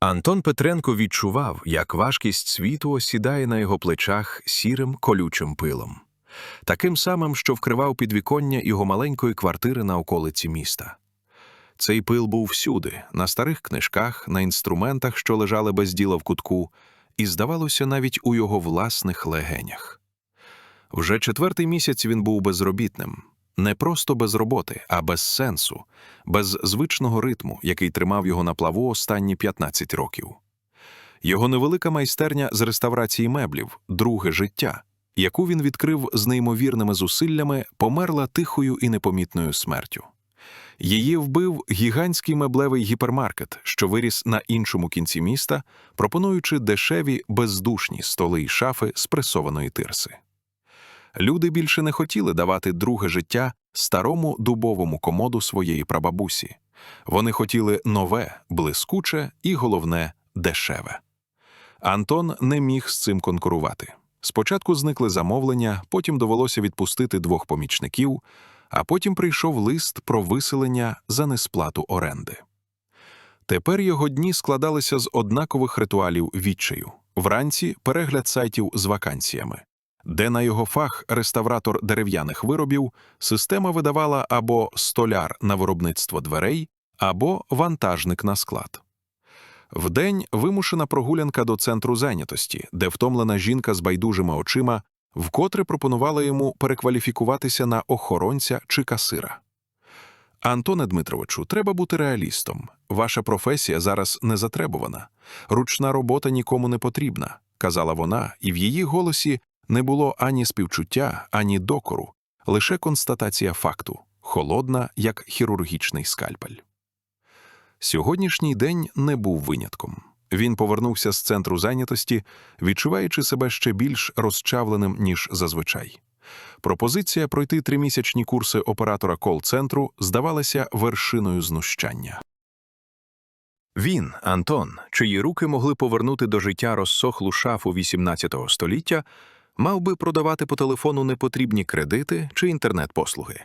Антон Петренко відчував, як важкість світу осідає на його плечах сірим колючим пилом, таким самим, що вкривав підвіконня його маленької квартири на околиці міста. Цей пил був всюди, на старих книжках, на інструментах, що лежали без діла в кутку, і, здавалося, навіть у його власних легенях. Вже четвертий місяць він був безробітним, не просто без роботи, а без сенсу, без звичного ритму, який тримав його на плаву останні 15 років. Його невелика майстерня з реставрації меблів, друге життя, яку він відкрив з неймовірними зусиллями, померла тихою і непомітною смертю. Її вбив гігантський меблевий гіпермаркет, що виріс на іншому кінці міста, пропонуючи дешеві бездушні столи й шафи з пресованої тирси. Люди більше не хотіли давати друге життя старому дубовому комоду своєї прабабусі. Вони хотіли нове, блискуче і, головне, дешеве. Антон не міг з цим конкурувати. Спочатку зникли замовлення, потім довелося відпустити двох помічників, а потім прийшов лист про виселення за несплату оренди. Тепер його дні складалися з однакових ритуалів відчаю. Вранці перегляд сайтів з вакансіями, де на його фах реставратор дерев'яних виробів система видавала або столяр на виробництво дверей, або вантажник на склад. Вдень вимушена прогулянка до центру зайнятості, де втомлена жінка з байдужими очима вкотре пропонувала йому перекваліфікуватися на охоронця чи касира. Антоне Дмитровичу, треба бути реалістом. Ваша професія зараз не затребувана. Ручна робота нікому не потрібна, казала вона, і в її голосі не було ані співчуття, ані докору, лише констатація факту, холодна, як хірургічний скальпель. Сьогоднішній день не був винятком. Він повернувся з центру зайнятості, відчуваючи себе ще більш розчавленим, ніж зазвичай. Пропозиція пройти тримісячні курси оператора кол-центру здавалася вершиною знущання. Він, Антон, чиї руки могли повернути до життя розсохлу шафу XVIII століття, мав би продавати по телефону непотрібні кредити чи інтернет-послуги.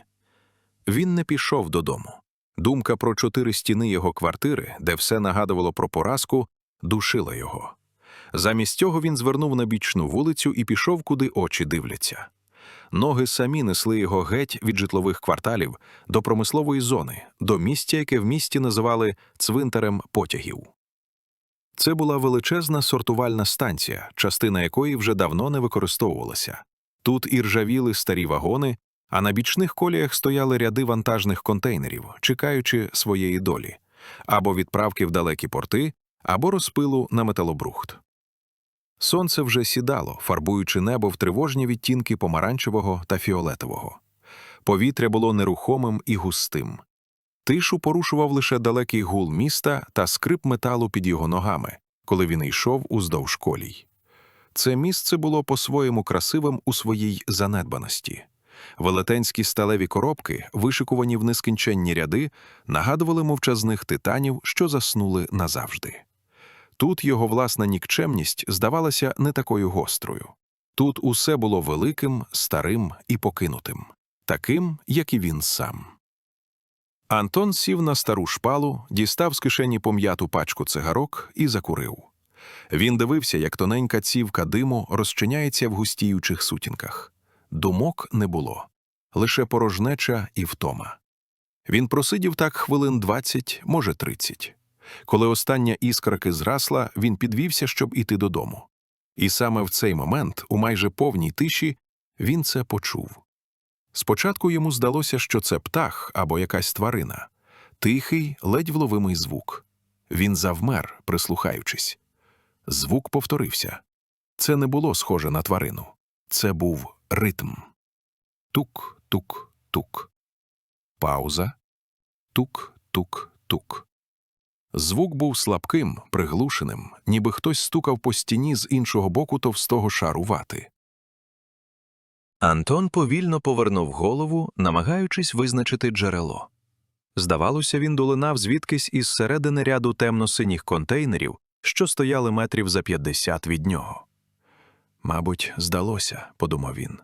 Він не пішов додому. Думка про чотири стіни його квартири, де все нагадувало про поразку, душила його. Замість цього він звернув на бічну вулицю і пішов, куди очі дивляться. Ноги самі несли його геть від житлових кварталів до промислової зони, до місця, яке в місті називали цвинтарем потягів. Це була величезна сортувальна станція, частина якої вже давно не використовувалася. Тут і ржавіли старі вагони, а на бічних коліях стояли ряди вантажних контейнерів, чекаючи своєї долі або відправки в далекі порти, або розпилу на металобрухт. Сонце вже сідало, фарбуючи небо в тривожні відтінки помаранчевого та фіолетового. Повітря було нерухомим і густим. Тишу порушував лише далекий гул міста та скрип металу під його ногами, коли він йшов уздовж колій. Це місце було по-своєму красивим у своїй занедбаності. Велетенські сталеві коробки, вишикувані в нескінченні ряди, нагадували мовчазних титанів, що заснули назавжди. Тут його власна нікчемність здавалася не такою гострою. Тут усе було великим, старим і покинутим, таким, як і він сам. Антон сів на стару шпалу, дістав з кишені пом'яту пачку цигарок і закурив. Він дивився, як тоненька цівка диму розчиняється в густіючих сутінках. Думок не було, лише порожнеча і втома. Він просидів так хвилин двадцять, може, тридцять. Коли остання іскорки зрасла, він підвівся, щоб іти додому. І саме в цей момент, у майже повній тиші, він це почув. Спочатку йому здалося, що це птах або якась тварина, тихий, ледь вловимий звук. Він завмер, прислухаючись. Звук повторився. Це не було схоже на тварину. Це був ритм. Тук, тук, тук. Пауза. Тук, тук, тук. Звук був слабким, приглушеним, ніби хтось стукав по стіні з іншого боку товстого шару вати. Антон повільно повернув голову, намагаючись визначити джерело. Здавалося, він долинав звідкись із середини ряду темно-синіх контейнерів, що стояли метрів за 50 від нього. Мабуть, здалося, подумав він.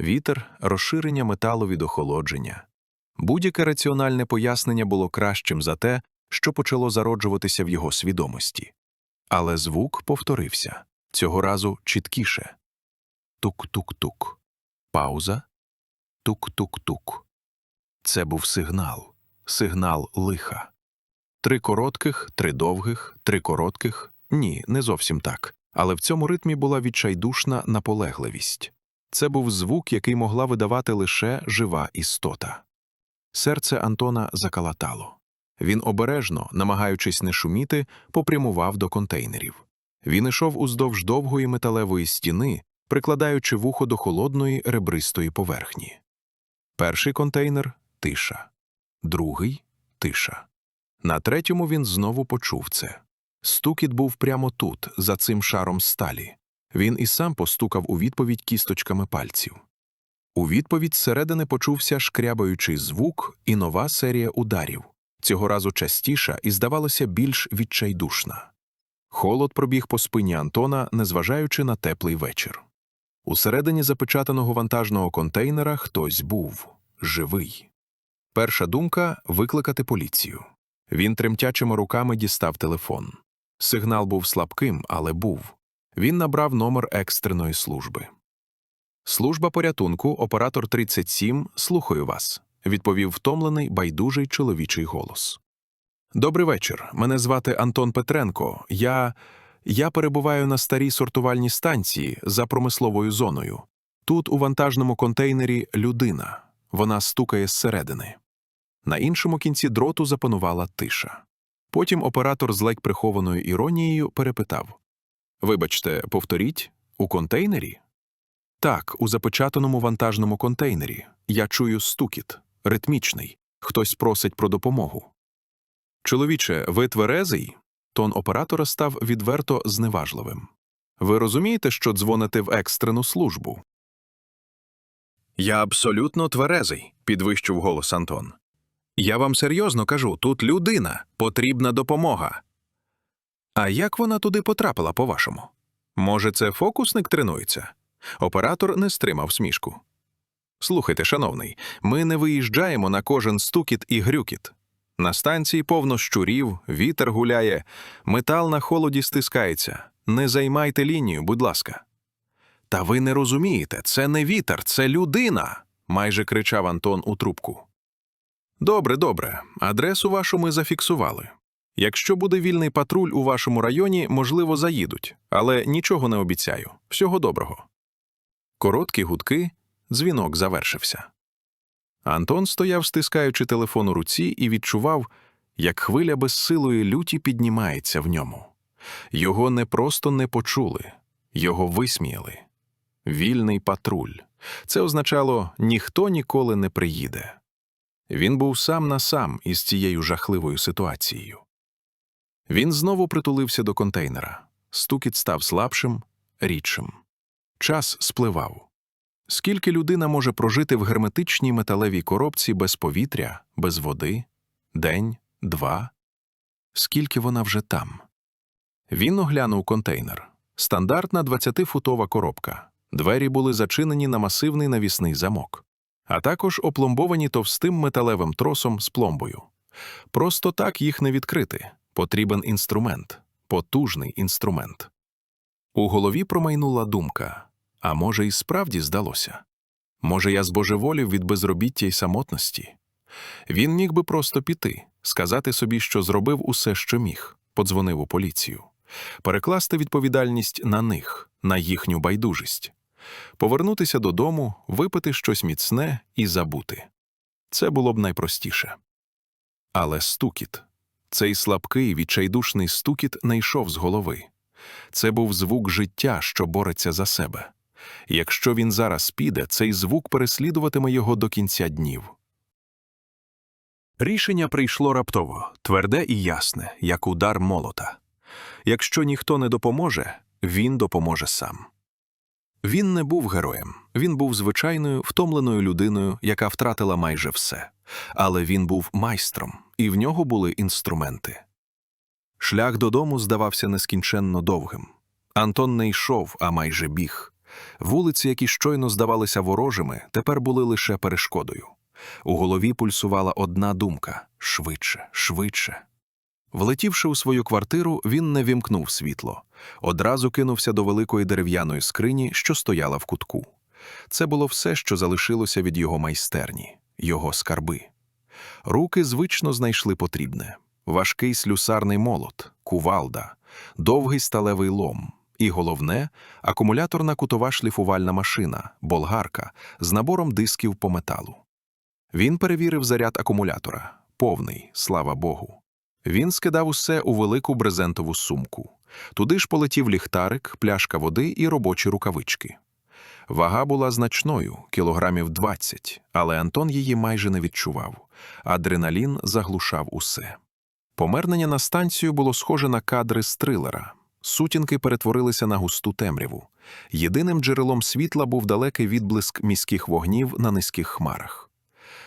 Вітер, розширення металу від охолодження. Будь-яке раціональне пояснення було кращим за те, що почало зароджуватися в його свідомості. Але звук повторився цього разу чіткіше. Тук-тук-тук. Пауза. Тук-тук-тук. Це був сигнал, сигнал лиха. Три коротких, три довгих, три коротких. Ні, не зовсім так. Але в цьому ритмі була відчайдушна наполегливість. Це був звук, який могла видавати лише жива істота. Серце Антона закалатало. Він обережно, намагаючись не шуміти, попрямував до контейнерів. Він ішов уздовж довгої металевої стіни, прикладаючи вухо до холодної ребристої поверхні. Перший контейнер тиша, другий тиша. На третьому він знову почув це. Стукіт був прямо тут, за цим шаром сталі. Він і сам постукав у відповідь кісточками пальців. У відповідь зсередини почувся шкрябаючий звук і нова серія ударів, цього разу частіша і, здавалося, більш відчайдушна. Холод пробіг по спині Антона, незважаючи на теплий вечір. Усередині запечатаного вантажного контейнера хтось був живий. Перша думка викликати поліцію. Він тремтячими руками дістав телефон. Сигнал був слабким, але був. Він набрав номер екстреної служби. Служба порятунку, оператор 37, слухаю вас, відповів втомлений, байдужий чоловічий голос. Добрий вечір. Мене звати Антон Петренко. Я. Я перебуваю на старій сортувальній станції за промисловою зоною. Тут, у вантажному контейнері, людина. Вона стукає зсередини. На іншому кінці дроту запанувала тиша. Потім оператор з ледь прихованою іронією перепитав Вибачте, повторіть, у контейнері? Так, у запечатаному вантажному контейнері. Я чую стукіт, ритмічний. Хтось просить про допомогу. Чоловіче, ви тверезий? Тон оператора став відверто зневажливим. Ви розумієте, що дзвоните в екстрену службу? Я абсолютно тверезий, підвищив голос Антон. Я вам серйозно кажу, тут людина, потрібна допомога. А як вона туди потрапила, по-вашому? Може, це фокусник тренується? Оператор не стримав смішку. Слухайте, шановний, ми не виїжджаємо на кожен стукіт і грюкіт. На станції повно щурів, вітер гуляє, метал на холоді стискається. Не займайте лінію, будь ласка. Та ви не розумієте, це не вітер, це людина. майже кричав Антон у трубку. Добре, добре. Адресу вашу ми зафіксували. Якщо буде вільний патруль у вашому районі, можливо, заїдуть, але нічого не обіцяю. Всього доброго. Короткі гудки, дзвінок завершився. Антон стояв, стискаючи телефон у руці, і відчував, як хвиля безсилої люті піднімається в ньому. Його не просто не почули, його висміяли. Вільний патруль. Це означало ніхто ніколи не приїде. Він був сам на сам із цією жахливою ситуацією. Він знову притулився до контейнера. Стукіт став слабшим, рідшим. Час спливав. Скільки людина може прожити в герметичній металевій коробці без повітря, без води? День, два? Скільки вона вже там? Він оглянув контейнер. Стандартна 20-футова коробка. Двері були зачинені на масивний навісний замок, а також опломбовані товстим металевим тросом з пломбою. Просто так їх не відкрити. Потрібен інструмент, потужний інструмент. У голові промайнула думка а може, і справді здалося. Може, я збожеволів від безробіття й самотності. Він міг би просто піти, сказати собі, що зробив усе, що міг, подзвонив у поліцію, перекласти відповідальність на них, на їхню байдужість, повернутися додому, випити щось міцне і забути. Це було б найпростіше. Але стукіт, цей слабкий, відчайдушний стукіт не йшов з голови. Це був звук життя, що бореться за себе. Якщо він зараз піде, цей звук переслідуватиме його до кінця днів. Рішення прийшло раптово, тверде і ясне, як удар молота. Якщо ніхто не допоможе, він допоможе сам. Він не був героєм, він був звичайною, втомленою людиною, яка втратила майже все. Але він був майстром, і в нього були інструменти. Шлях додому здавався нескінченно довгим. Антон не йшов, а майже біг. Вулиці, які щойно здавалися ворожими, тепер були лише перешкодою. У голові пульсувала одна думка швидше, швидше. Влетівши у свою квартиру, він не вімкнув світло. Одразу кинувся до великої дерев'яної скрині, що стояла в кутку. Це було все, що залишилося від його майстерні, його скарби. Руки звично знайшли потрібне: важкий слюсарний молот, кувалда, довгий сталевий лом. І головне акумуляторна кутова шліфувальна машина, болгарка з набором дисків по металу. Він перевірив заряд акумулятора, повний, слава Богу. Він скидав усе у велику брезентову сумку. Туди ж полетів ліхтарик, пляшка води і робочі рукавички. Вага була значною, кілограмів 20, але Антон її майже не відчував. Адреналін заглушав усе. Помернення на станцію було схоже на кадри з трилера. Сутінки перетворилися на густу темряву. Єдиним джерелом світла був далекий відблиск міських вогнів на низьких хмарах.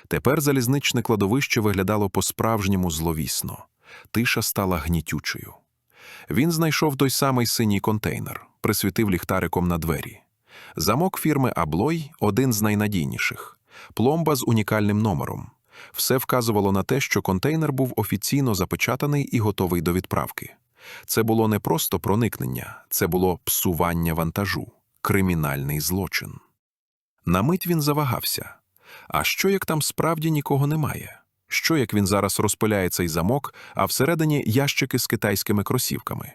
Тепер залізничне кладовище виглядало по-справжньому зловісно. Тиша стала гнітючою. Він знайшов той самий синій контейнер, присвітив ліхтариком на двері. Замок фірми Аблой один з найнадійніших, пломба з унікальним номером. Все вказувало на те, що контейнер був офіційно запечатаний і готовий до відправки. Це було не просто проникнення, це було псування вантажу, кримінальний злочин. На мить він завагався. А що як там справді нікого немає? Що як він зараз розпиляє цей замок, а всередині ящики з китайськими кросівками?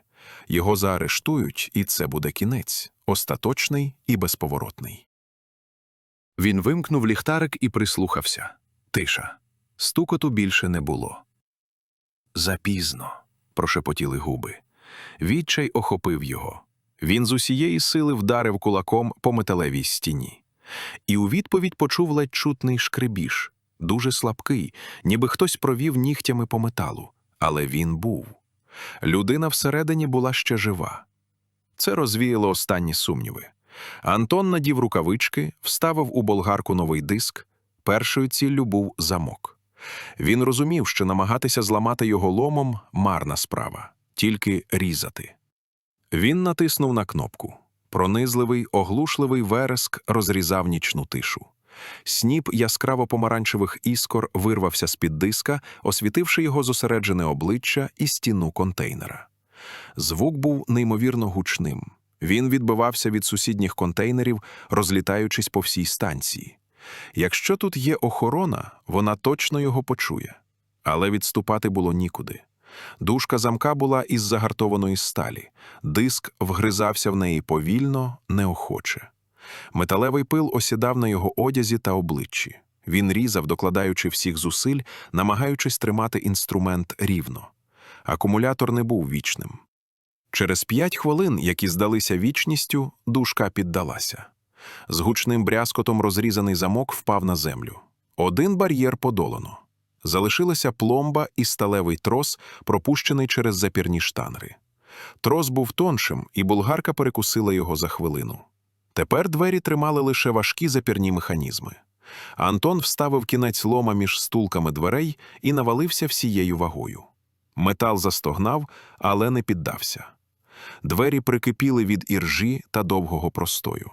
Його заарештують, і це буде кінець, остаточний і безповоротний. Він вимкнув ліхтарик і прислухався. Тиша. Стукоту більше не було. Запізно. Прошепотіли губи. Відчай охопив його. Він з усієї сили вдарив кулаком по металевій стіні. І у відповідь почув ледь чутний шкребіж, дуже слабкий, ніби хтось провів нігтями по металу. Але він був. Людина всередині була ще жива. Це розвіяло останні сумніви. Антон надів рукавички, вставив у болгарку новий диск. Першою ціллю був замок. Він розумів, що намагатися зламати його ломом марна справа, тільки різати. Він натиснув на кнопку. Пронизливий, оглушливий вереск розрізав нічну тишу. Сніп яскраво помаранчевих іскор вирвався з-під диска, освітивши його зосереджене обличчя і стіну контейнера. Звук був неймовірно гучним. Він відбивався від сусідніх контейнерів, розлітаючись по всій станції. Якщо тут є охорона, вона точно його почує. Але відступати було нікуди. Дужка замка була із загартованої сталі, диск вгризався в неї повільно, неохоче. Металевий пил осідав на його одязі та обличчі. Він різав, докладаючи всіх зусиль, намагаючись тримати інструмент рівно. Акумулятор не був вічним. Через п'ять хвилин, які здалися вічністю, дужка піддалася. З гучним брязкотом розрізаний замок впав на землю. Один бар'єр подолано. Залишилася пломба і сталевий трос, пропущений через запірні штанри. Трос був тоншим, і булгарка перекусила його за хвилину. Тепер двері тримали лише важкі запірні механізми. Антон вставив кінець лома між стулками дверей і навалився всією вагою. Метал застогнав, але не піддався. Двері прикипіли від іржі та довгого простою.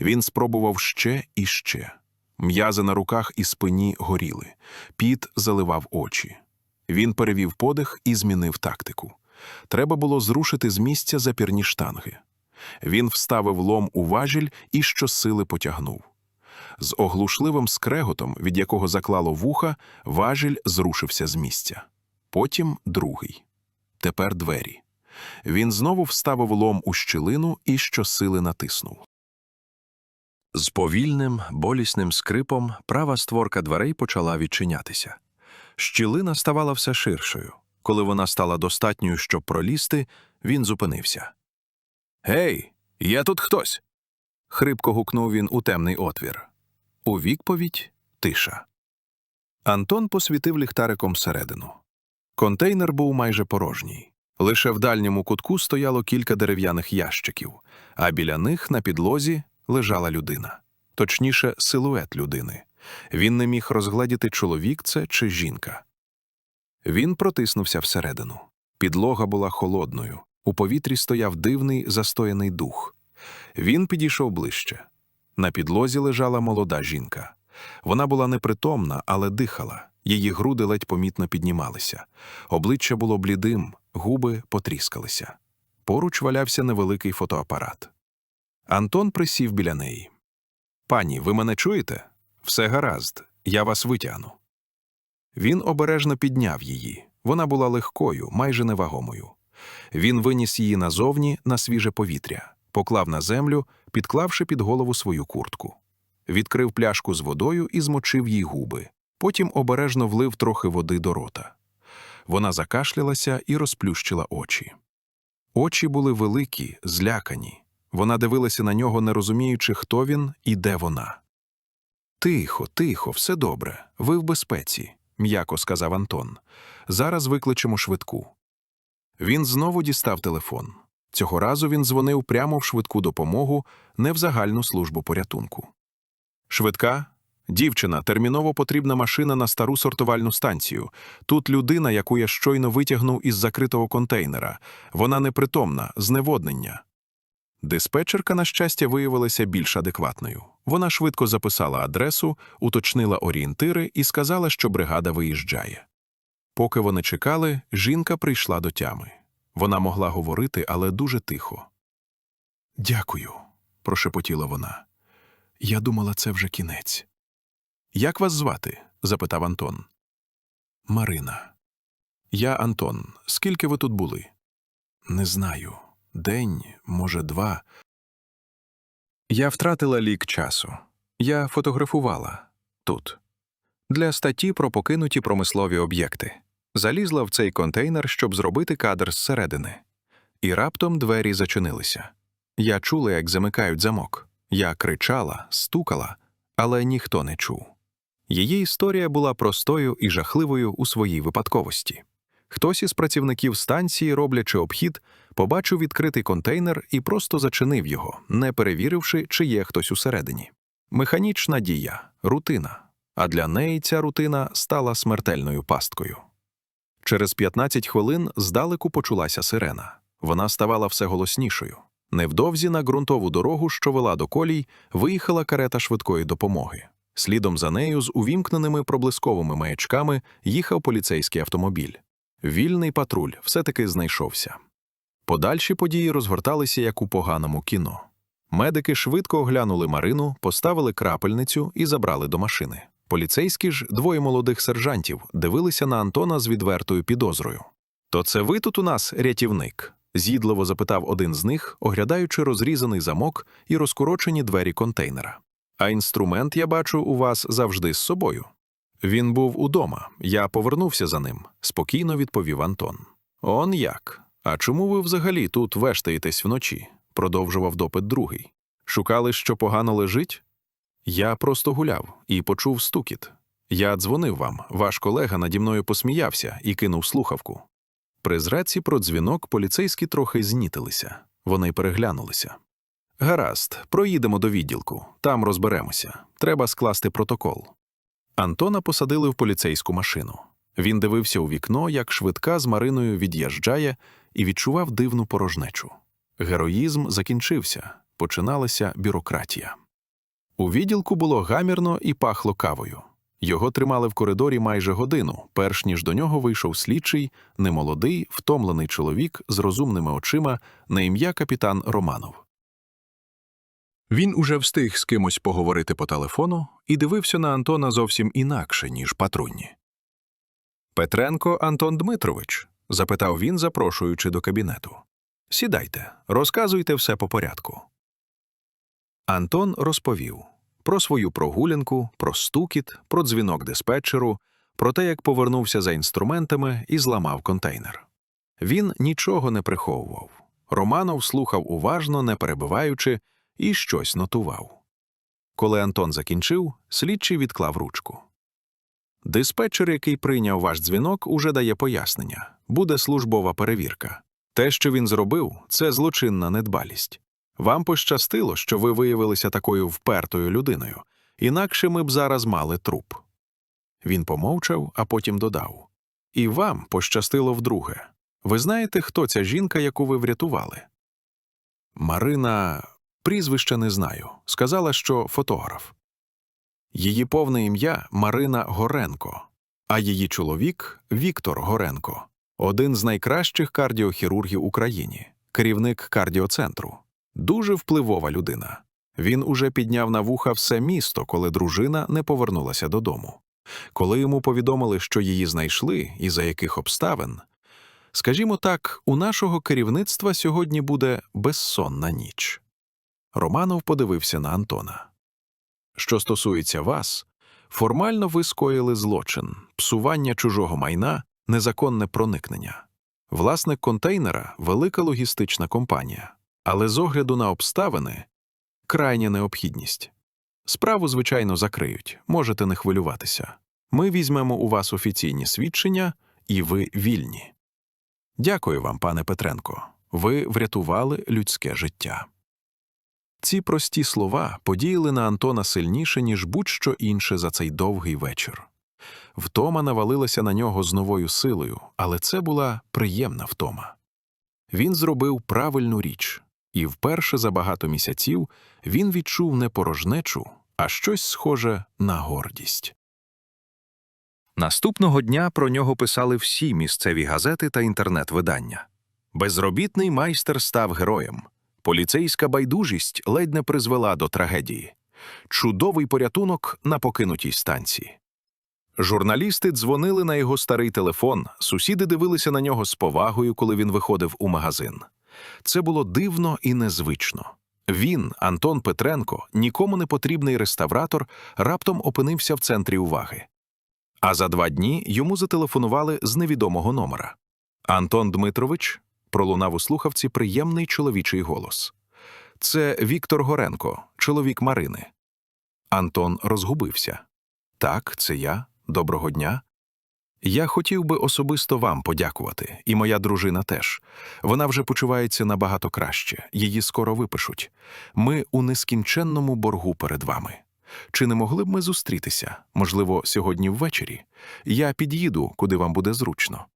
Він спробував ще і ще. М'язи на руках і спині горіли, піт заливав очі. Він перевів подих і змінив тактику. Треба було зрушити з місця запірні штанги. Він вставив лом у важіль і щосили потягнув. З оглушливим скреготом, від якого заклало вуха, важіль зрушився з місця. Потім другий. Тепер двері. Він знову вставив лом у щілину і щосили натиснув. З повільним, болісним скрипом права створка дверей почала відчинятися. Щілина ставала все ширшою. Коли вона стала достатньою, щоб пролізти, він зупинився. Гей, є тут хтось. хрипко гукнув він у темний отвір. У відповідь тиша. Антон посвітив ліхтариком всередину. Контейнер був майже порожній. Лише в дальньому кутку стояло кілька дерев'яних ящиків, а біля них на підлозі лежала людина, точніше, силует людини. Він не міг розгледіти, чоловік це чи жінка. Він протиснувся всередину. Підлога була холодною, у повітрі стояв дивний застояний дух. Він підійшов ближче. На підлозі лежала молода жінка. Вона була непритомна, але дихала. Її груди ледь помітно піднімалися. Обличчя було блідим, губи потріскалися. Поруч валявся невеликий фотоапарат. Антон присів біля неї. Пані, ви мене чуєте? Все гаразд, я вас витягну. Він обережно підняв її. Вона була легкою, майже невагомою. Він виніс її назовні на свіже повітря, поклав на землю, підклавши під голову свою куртку. Відкрив пляшку з водою і змочив їй губи. Потім обережно влив трохи води до рота. Вона закашлялася і розплющила очі. Очі були великі, злякані. Вона дивилася на нього, не розуміючи, хто він і де вона. Тихо, тихо, все добре. Ви в безпеці, м'яко сказав Антон. Зараз викличемо швидку. Він знову дістав телефон. Цього разу він дзвонив прямо в швидку допомогу, не в загальну службу порятунку. Швидка? Дівчина, терміново потрібна машина на стару сортувальну станцію. Тут людина, яку я щойно витягнув із закритого контейнера. Вона непритомна, зневоднення. Диспетчерка, на щастя, виявилася більш адекватною. Вона швидко записала адресу, уточнила орієнтири і сказала, що бригада виїжджає. Поки вони чекали, жінка прийшла до тями. Вона могла говорити, але дуже тихо. Дякую, прошепотіла вона. Я думала, це вже кінець. Як вас звати? запитав Антон. Марина. Я Антон. Скільки ви тут були? Не знаю. День, може, два. Я втратила лік часу. Я фотографувала тут. Для статті про покинуті промислові об'єкти. Залізла в цей контейнер, щоб зробити кадр зсередини. І раптом двері зачинилися. Я чула, як замикають замок. Я кричала, стукала, але ніхто не чув. Її історія була простою і жахливою у своїй випадковості. Хтось із працівників станції, роблячи обхід, побачив відкритий контейнер і просто зачинив його, не перевіривши, чи є хтось усередині. Механічна дія, рутина. А для неї ця рутина стала смертельною пасткою. Через 15 хвилин здалеку почулася сирена. Вона ставала все голоснішою. Невдовзі на ґрунтову дорогу, що вела до колій, виїхала карета швидкої допомоги. Слідом за нею з увімкненими проблисковими маячками їхав поліцейський автомобіль. Вільний патруль все-таки знайшовся. Подальші події розгорталися як у поганому кіно. Медики швидко оглянули Марину, поставили крапельницю і забрали до машини. Поліцейські ж, двоє молодих сержантів, дивилися на Антона з відвертою підозрою. То це ви тут у нас рятівник? з'їдливо запитав один з них, оглядаючи розрізаний замок і розкорочені двері контейнера. А інструмент, я бачу, у вас завжди з собою. Він був удома, я повернувся за ним, спокійно відповів Антон. Он як? А чому ви взагалі тут вештаєтесь вночі? продовжував допит другий. Шукали, що погано лежить? Я просто гуляв і почув стукіт. Я дзвонив вам, ваш колега наді мною посміявся і кинув слухавку. При зраці про дзвінок поліцейські трохи знітилися, вони переглянулися. Гаразд, проїдемо до відділку, там розберемося. Треба скласти протокол. Антона посадили в поліцейську машину. Він дивився у вікно, як швидка з Мариною від'їжджає, і відчував дивну порожнечу. Героїзм закінчився, починалася бюрократія. У відділку було гамірно і пахло кавою. Його тримали в коридорі майже годину, перш ніж до нього вийшов слідчий, немолодий, втомлений чоловік з розумними очима на ім'я капітан Романов. Він уже встиг з кимось поговорити по телефону і дивився на Антона зовсім інакше, ніж патрульні. Петренко Антон Дмитрович? запитав він, запрошуючи до кабінету. Сідайте, розказуйте все по порядку. Антон розповів про свою прогулянку, про стукіт, про дзвінок диспетчеру, про те, як повернувся за інструментами і зламав контейнер. Він нічого не приховував. Романов слухав уважно, не перебиваючи, і щось нотував. Коли Антон закінчив, слідчий відклав ручку. Диспетчер, який прийняв ваш дзвінок, уже дає пояснення буде службова перевірка. Те, що він зробив, це злочинна недбалість. Вам пощастило, що ви виявилися такою впертою людиною, інакше ми б зараз мали труп. Він помовчав, а потім додав І вам пощастило вдруге. Ви знаєте, хто ця жінка, яку ви врятували? Марина, прізвища не знаю, сказала, що фотограф. Її повне ім'я Марина Горенко. а її чоловік Віктор Горенко, один з найкращих кардіохірургів Україні, керівник кардіоцентру. Дуже впливова людина. Він уже підняв на вуха все місто, коли дружина не повернулася додому. Коли йому повідомили, що її знайшли і за яких обставин, скажімо так, у нашого керівництва сьогодні буде безсонна ніч. Романов подивився на Антона. Що стосується вас, формально ви скоїли злочин, псування чужого майна, незаконне проникнення. Власник контейнера велика логістична компанія, але з огляду на обставини крайня необхідність. Справу, звичайно, закриють, можете не хвилюватися. Ми візьмемо у вас офіційні свідчення, і ви вільні. Дякую вам, пане Петренко. Ви врятували людське життя. Ці прості слова подіяли на Антона сильніше, ніж будь-що інше за цей довгий вечір. Втома навалилася на нього з новою силою, але це була приємна втома. Він зробив правильну річ, і вперше за багато місяців він відчув не порожнечу, а щось схоже на гордість. Наступного дня про нього писали всі місцеві газети та інтернет-видання. Безробітний майстер став героєм. Поліцейська байдужість ледь не призвела до трагедії. Чудовий порятунок на покинутій станції. Журналісти дзвонили на його старий телефон, сусіди дивилися на нього з повагою, коли він виходив у магазин. Це було дивно і незвично. Він, Антон Петренко, нікому не потрібний реставратор, раптом опинився в центрі уваги. А за два дні йому зателефонували з невідомого номера. Антон Дмитрович пролунав у слухавці приємний чоловічий голос. Це Віктор Горенко, чоловік Марини. Антон розгубився. Так, це я. Доброго дня. Я хотів би особисто вам подякувати, і моя дружина теж. Вона вже почувається набагато краще, її скоро випишуть. Ми у нескінченному боргу перед вами. Чи не могли б ми зустрітися, можливо, сьогодні ввечері? Я під'їду, куди вам буде зручно.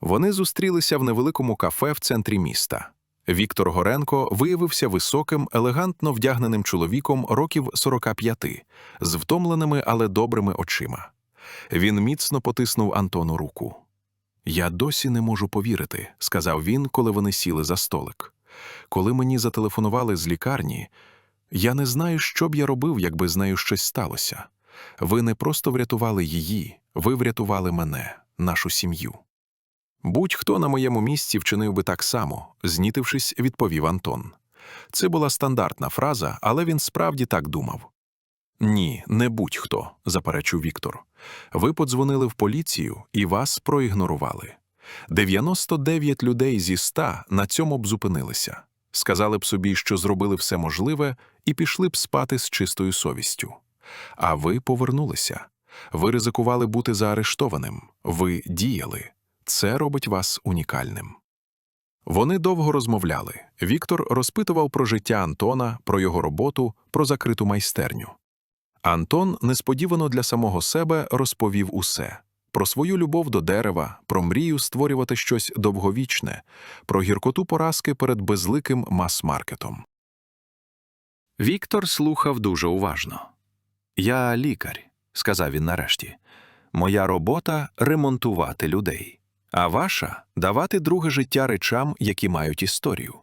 Вони зустрілися в невеликому кафе в центрі міста. Віктор Горенко виявився високим, елегантно вдягненим чоловіком років 45, з втомленими, але добрими очима. Він міцно потиснув Антону руку. Я досі не можу повірити, сказав він, коли вони сіли за столик. Коли мені зателефонували з лікарні, я не знаю, що б я робив, якби з нею щось сталося. Ви не просто врятували її, ви врятували мене, нашу сім'ю. Будь-хто на моєму місці вчинив би так само, знітившись, відповів Антон. Це була стандартна фраза, але він справді так думав. Ні, не будь-хто, заперечив Віктор. Ви подзвонили в поліцію і вас проігнорували. 99 людей зі 100 на цьому б зупинилися, сказали б собі, що зробили все можливе, і пішли б спати з чистою совістю. А ви повернулися. Ви ризикували бути заарештованим, ви діяли. Це робить вас унікальним. Вони довго розмовляли. Віктор розпитував про життя Антона, про його роботу, про закриту майстерню. Антон несподівано для самого себе розповів усе про свою любов до дерева, про мрію створювати щось довговічне, про гіркоту поразки перед безликим мас-маркетом. Віктор слухав дуже уважно. Я лікар, сказав він нарешті. Моя робота ремонтувати людей, а ваша давати друге життя речам, які мають історію.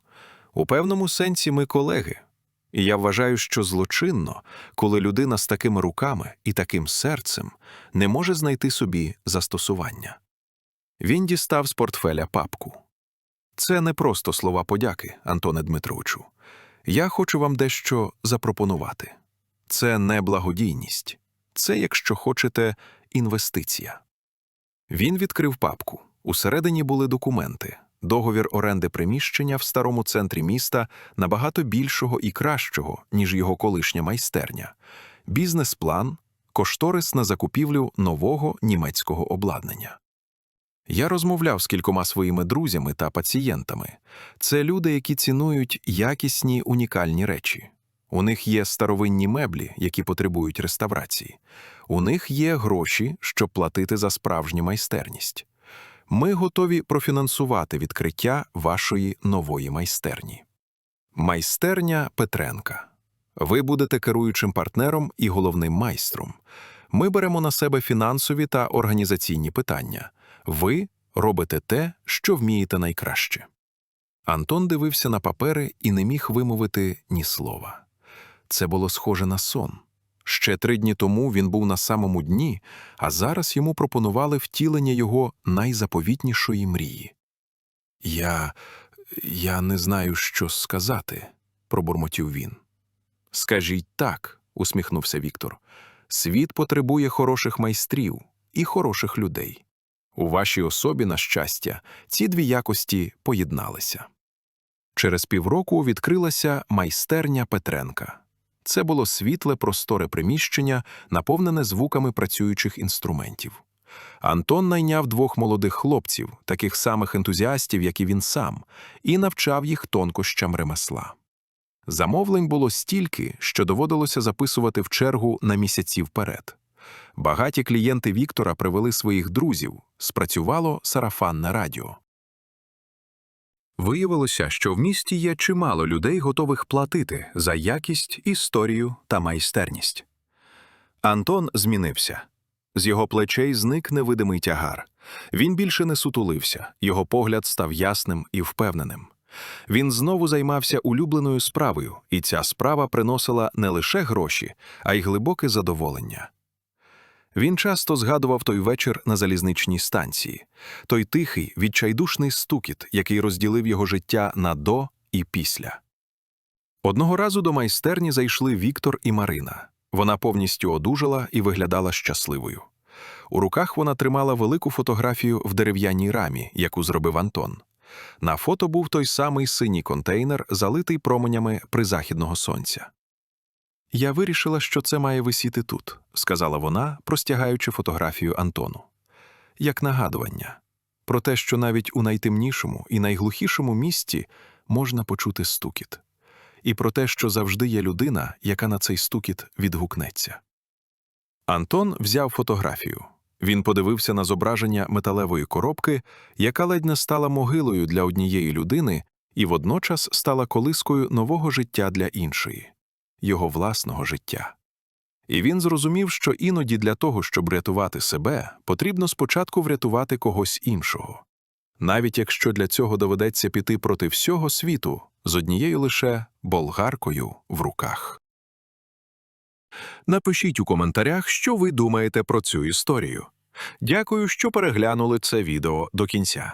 У певному сенсі ми колеги. І я вважаю, що злочинно, коли людина з такими руками і таким серцем не може знайти собі застосування. Він дістав з портфеля папку. Це не просто слова подяки, Антоне Дмитровичу. Я хочу вам дещо запропонувати. Це не благодійність, це, якщо хочете, інвестиція. Він відкрив папку. Усередині були документи, договір оренди приміщення в старому центрі міста набагато більшого і кращого, ніж його колишня майстерня, бізнес-план, кошторис на закупівлю нового німецького обладнання. Я розмовляв з кількома своїми друзями та пацієнтами. Це люди, які цінують якісні унікальні речі. У них є старовинні меблі, які потребують реставрації. У них є гроші, щоб платити за справжню майстерність. Ми готові профінансувати відкриття вашої нової майстерні. Майстерня Петренка. Ви будете керуючим партнером і головним майстром. Ми беремо на себе фінансові та організаційні питання. Ви робите те, що вмієте найкраще. Антон дивився на папери і не міг вимовити ні слова. Це було схоже на сон. Ще три дні тому він був на самому дні, а зараз йому пропонували втілення його найзаповітнішої мрії. Я. я не знаю, що сказати, пробурмотів він. Скажіть так, усміхнувся Віктор. Світ потребує хороших майстрів і хороших людей. У вашій особі, на щастя, ці дві якості поєдналися. Через півроку відкрилася майстерня Петренка. Це було світле, просторе приміщення, наповнене звуками працюючих інструментів. Антон найняв двох молодих хлопців, таких самих ентузіастів, як і він сам, і навчав їх тонкощам ремесла. Замовлень було стільки, що доводилося записувати в чергу на місяці вперед. Багаті клієнти Віктора привели своїх друзів, спрацювало сарафанне радіо. Виявилося, що в місті є чимало людей, готових платити за якість, історію та майстерність. Антон змінився. З його плечей зник невидимий тягар. Він більше не сутулився, його погляд став ясним і впевненим. Він знову займався улюбленою справою, і ця справа приносила не лише гроші, а й глибоке задоволення. Він часто згадував той вечір на залізничній станції, той тихий, відчайдушний стукіт, який розділив його життя на до і після. Одного разу до майстерні зайшли Віктор і Марина. Вона повністю одужала і виглядала щасливою. У руках вона тримала велику фотографію в дерев'яній рамі, яку зробив Антон. На фото був той самий синій контейнер, залитий променями призахідного сонця. Я вирішила, що це має висіти тут, сказала вона, простягаючи фотографію Антону. Як нагадування про те, що навіть у найтемнішому і найглухішому місті можна почути стукіт, і про те, що завжди є людина, яка на цей стукіт відгукнеться. Антон взяв фотографію. Він подивився на зображення металевої коробки, яка ледь не стала могилою для однієї людини і водночас стала колискою нового життя для іншої його власного життя. І він зрозумів, що іноді для того, щоб рятувати себе, потрібно спочатку врятувати когось іншого. Навіть якщо для цього доведеться піти проти всього світу з однією лише болгаркою в руках. Напишіть у коментарях, що ви думаєте про цю історію. Дякую, що переглянули це відео до кінця.